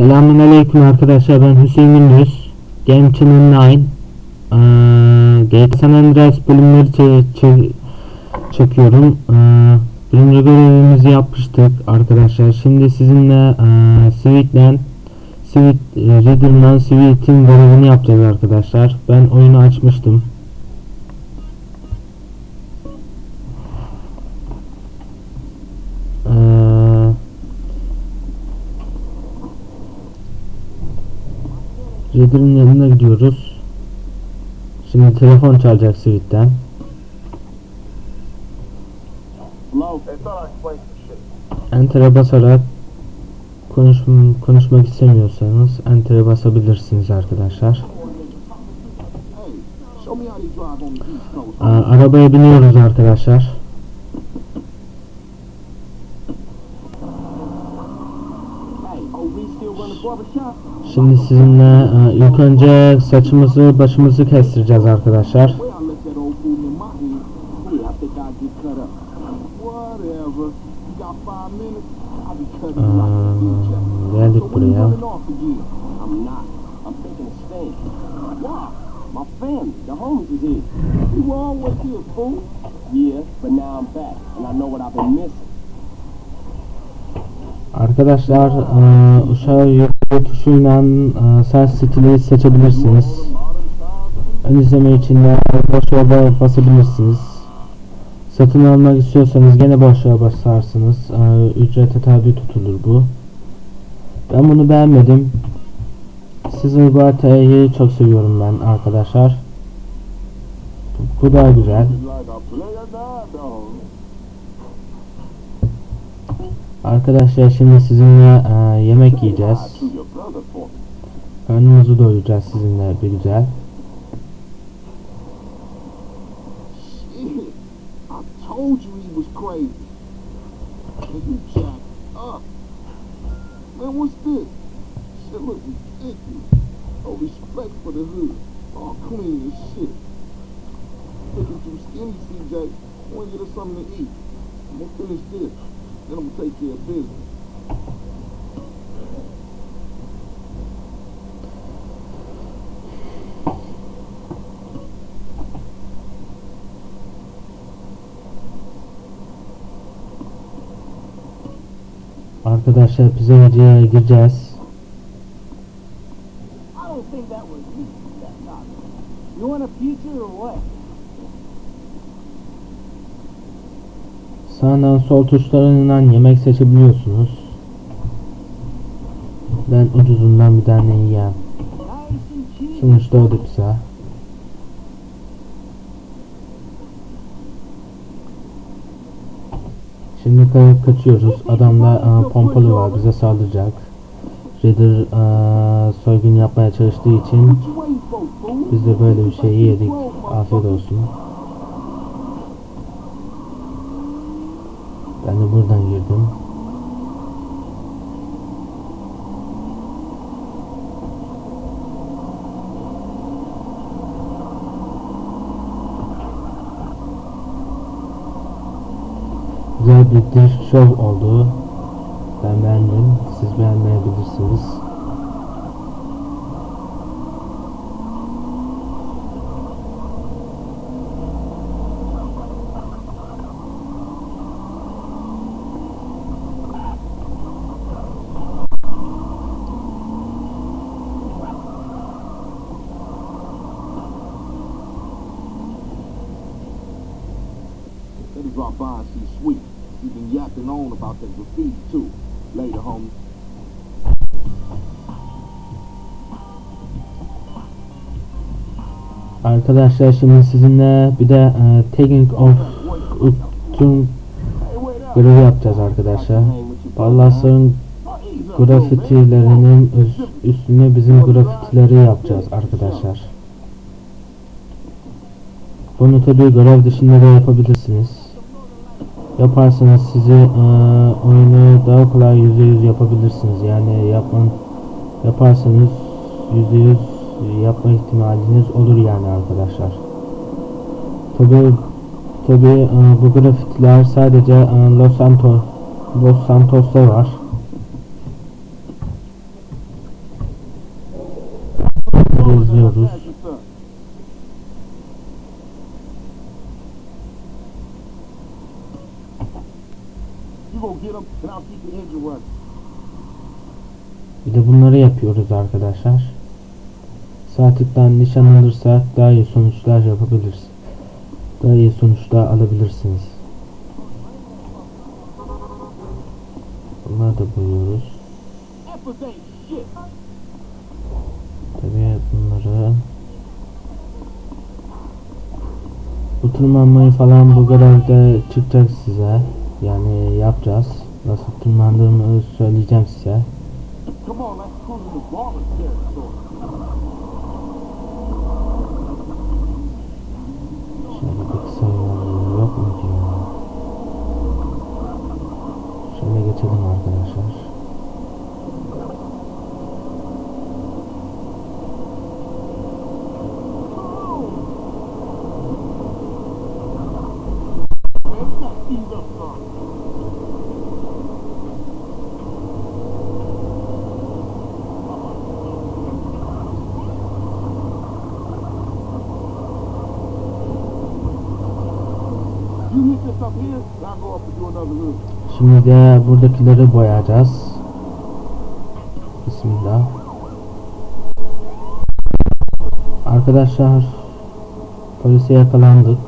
Selamünaleyküm arkadaşlar ben Hüseyin Gündüz. Game Channel 9 ee, GTA San Andreas bölümleri çe- çe- çekiyorum. Ee, Birinci görevimizi yapmıştık arkadaşlar. Şimdi sizinle ee, Civic'den Civic, e, Reader'dan Civic'in görevini yapacağız arkadaşlar. Ben oyunu açmıştım Reader'ın yanına gidiyoruz. Şimdi telefon çalacak some shit. Enter'e basarak konuş konuşmak istemiyorsanız Enter'e basabilirsiniz arkadaşlar. Aa, arabaya biniyoruz arkadaşlar. Şimdi sizinle e, ilk önce saçımızı başımızı kestireceğiz arkadaşlar. Aa, geldik buraya. Yeah, but now I'm back, and I know what I've been missing. Arkadaşlar e, uşağı yükle tuşuyla e, ses stili seçebilirsiniz. Ön izleme için de boş yola basabilirsiniz. Satın almak istiyorsanız gene boş yola basarsınız. E, ücrete tabi tutulur bu. Ben bunu beğenmedim. Sizin Guata'yı çok seviyorum ben arkadaşlar. Bu daha güzel. Arkadaşlar şimdi sizinle e, yemek yiyeceğiz. Karnımızı doyuracağız sizinle bir güzel. Looking too skinny, CJ. I want to get us something to eat. I'm gonna finish this. Then I'm gonna take care of business. Arkadaşlar pizzacıya gireceğiz. I don't think that was me. That not. You want a future or what? Sağdan sol tuşlarından yemek seçebiliyorsunuz. Ben ucuzundan bir tane yiyeyim. Sonuçta o da pizza. Şimdi ka- kaçıyoruz. Adamda e, pompalı var bize saldıracak. Reader e, soygun yapmaya çalıştığı için biz de böyle bir şey yedik. Afiyet olsun. Ben de buradan girdim. Güzel bir drift show oldu. Ben beğendim. Siz beğenmeyebilirsiniz. Let me drop by and see Sweet. He been yapping on about that graffiti too. Later, homie. Arkadaşlar şimdi sizinle bir de e, taking of tüm görevi yapacağız arkadaşlar. Ballas'ın grafitilerinin üst- üstüne bizim grafitileri yapacağız arkadaşlar. Bunu tabi görev dışında da yapabilirsiniz. Yaparsanız sizi e, oyunu daha kolay %100 yapabilirsiniz. Yani yapman yaparsanız %100 yapma ihtimaliniz olur yani arkadaşlar. Tabi tabi e, bu grafitiler sadece e, Los Santos Los Santos'ta var. Bir de bunları yapıyoruz arkadaşlar. Saatlikten nişan alırsak daha iyi sonuçlar yapabiliriz. Daha iyi sonuçlar alabilirsiniz. Bunları da buluyoruz. Tabii bunları bu tırmanmayı falan bu görevde çıkacak size. Yani yapacağız. Nasıl tırmandığımı söyleyeceğim size. Şöyle bir kısa yol yok mu ya? Şöyle geçelim arkadaşlar. Man, you got speed up, son. You hit this up here, and I'll go up and do another loop. Şimdi de buradakileri boyayacağız. Bismillah. Arkadaşlar polise yakalandık.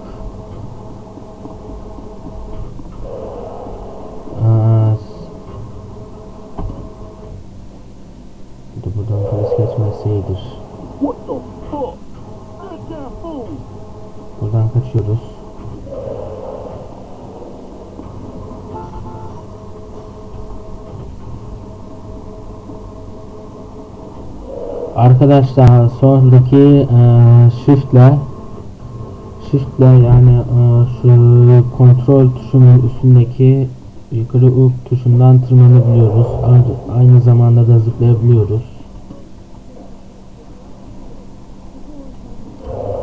De buradan polis fool! Buradan kaçıyoruz. Arkadaşlar sonraki e, shift'le shift'le yani e, şu kontrol tuşunun üstündeki yukarı up tuşundan tırmanabiliyoruz. Aynı- zamanda da zıplayabiliyoruz.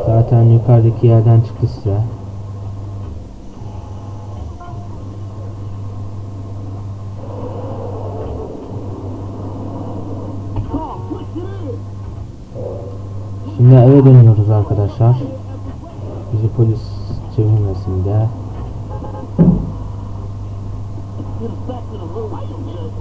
Zaten yukarıdaki yerden çıktı. Şimdi eve dönüyoruz arkadaşlar. Bizi polis çevirmesin de. Get us back to the road. Why you get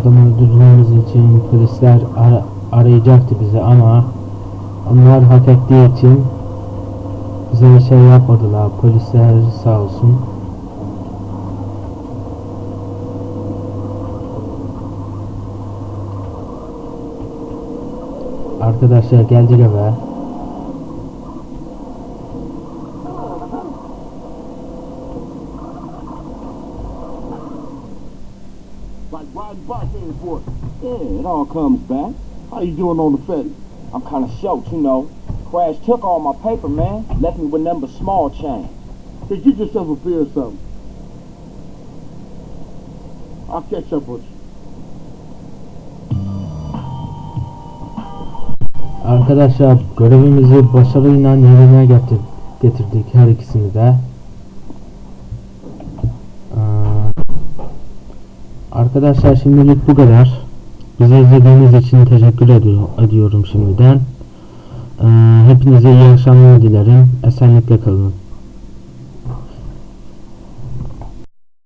Adam öldürdüğümüz için polisler ara- arayacaktı bizi ama onlar hak ettiği için bize şey yapmadılar. Polisler sağ olsun. Arkadaşlar bike airport. Yeah, it all comes back. How you doing on the Fetty? I'm kind of short, you know. Crash took all my paper, man. Left me with number small change. Did you just beer or something. I'll catch up with you. Arkadaşlar görevimizi başarıyla yerine getir getirdik her ikisini de. Ee, arkadaşlar şimdilik bu kadar. Bizi izlediğiniz için teşekkür ediyor, ediyorum şimdiden. Ee, hepinize iyi akşamlar dilerim. Esenlikle kalın.